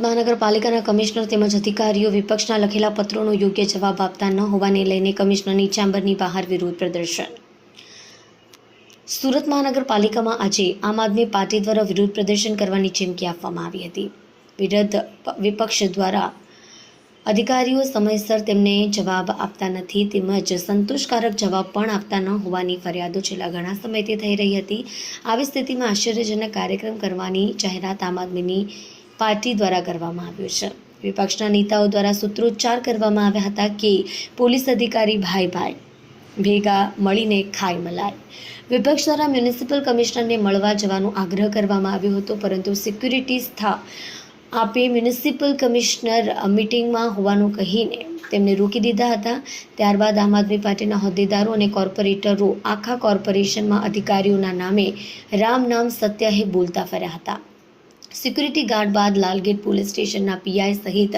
મહાનગરપાલિકાના કમિશનર તેમજ અધિકારીઓ વિપક્ષના લખેલા પત્રોનો યોગ્ય જવાબ આપતા ન હોવાને લઈને કમિશનરની ચેમ્બરની બહાર વિરોધ પ્રદર્શન. સુરત મહાનગરપાલિકામાં આજે આમ આદમી પાર્ટી દ્વારા વિરોધ પ્રદર્શન કરવાની ચીમકી આપવામાં આવી હતી. વિરોધ વિપક્ષ દ્વારા અધિકારીઓ સમયસર તેમને જવાબ આપતા નથી તેમજ સંતોષકારક જવાબ પણ આપતા ન હોવાની ફરિયાદો છેલ્લા ઘણા સમયથી થઈ રહી હતી. આવી સ્થિતિમાં આશ્ચર્યજનક કાર્યક્રમ કરવાની જાહેરાત આમ આદમીની પાર્ટી દ્વારા કરવામાં આવ્યો છે. વિપક્ષના નેતાઓ દ્વારા સૂત્રોચ્ચાર કરવામાં આવ્યા હતા કે પોલીસ અધિકારી ભાઈ ભાઈ ભેગા મળીને ખાઈ મલાય. વિપક્ષ દ્વારા મ્યુનિસિપલ કમિશનરને મળવા જવાનો આગ્રહ કરવામાં આવ્યો હતો, પરંતુ સિક્યુરિટી સ્થા આપે મ્યુનિસિપલ કમિશનર મિટિંગમાં હોવાનું કહીને તેમને રોકી દીધા હતા. ત્યારબાદ આમ આદમી પાર્ટીના હોદ્દેદારો અને કોર્પોરેટરો આખા કોર્પોરેશનમાં અધિકારીઓના નામે રામ નામ સત્યહે બોલતા ફર્યા હતા. સિક્યુરિટી ગાર્ડ બાદ લાલગેટ પોલીસ સ્ટેશનના પીઆઈ સહિત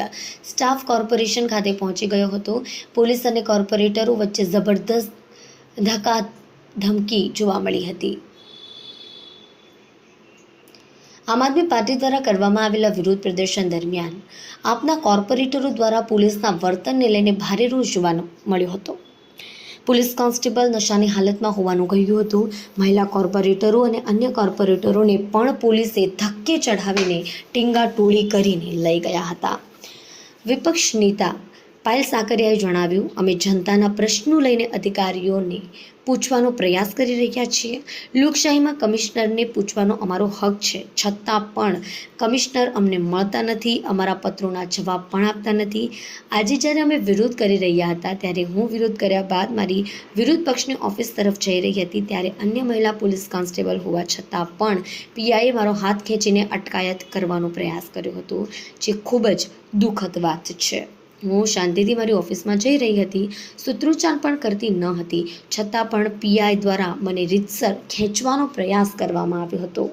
સ્ટાફ કોર્પોરેશન ખાતે પહોંચી ગયો હતો. પોલીસ અને કોર્પોરેટરો વચ્ચે જબરદસ્ત ધક્કા ધમકી જોવા મળી હતી. આમ આદમી પાર્ટી દ્વારા કરવામાં આવેલા વિરોધ પ્રદર્શન દરમિયાન આપના કોર્પોરેટરો દ્વારા પોલીસના વર્તનને લઈને ભારે રોષ જોવા મળ્યો હતો. પોલીસ કોન્સ્ટેબલ નશાની હાલતમાં હોવાનું કહ્યું હતું. મહિલા કોર્પોરેટરો અને અન્ય કોર્પોરેટરોને પણ પોલીસે ધક્કે ચઢાવીને ટીંગાટોળી કરીને લઈ ગયા હતા. વિપક્ષ નેતા પાયલ સાકરિયાએ જણાવ્યું, અમે જનતાના પ્રશ્નો લઈને અધિકારીઓને પૂછવાનો પ્રયાસ કરી રહ્યા છીએ. લોકશાહીમાં કમિશનરને પૂછવાનો અમારો હક છે. છતાં પણ કમિશનર અમને મળતા નથી, અમારા પત્રોના જવાબ પણ આપતા નથી. આજે જ્યારે અમે વિરોધ કરી રહ્યા હતા, ત્યારે હું વિરોધ કર્યા બાદ મારી વિરોધ પક્ષની ઓફિસ તરફ જઈ રહી હતી, ત્યારે અન્ય મહિલા પોલીસ કોન્સ્ટેબલ હોવા છતાં પણ પીઆઈએ મારો હાથ ખેંચીને અટકાયત કરવાનો પ્રયાસ કર્યો હતો, જે ખૂબ જ દુઃખદ વાત છે. હું શાંતિથી મારી ઓફિસમાં જઈ રહી હતી, સૂત્રોચ્ચાર પણ કરતી ન હતી, છતાં પણ પીઆઈ દ્વારા મને રીતસર ખેંચવાનો પ્રયાસ કરવામાં આવ્યો હતો.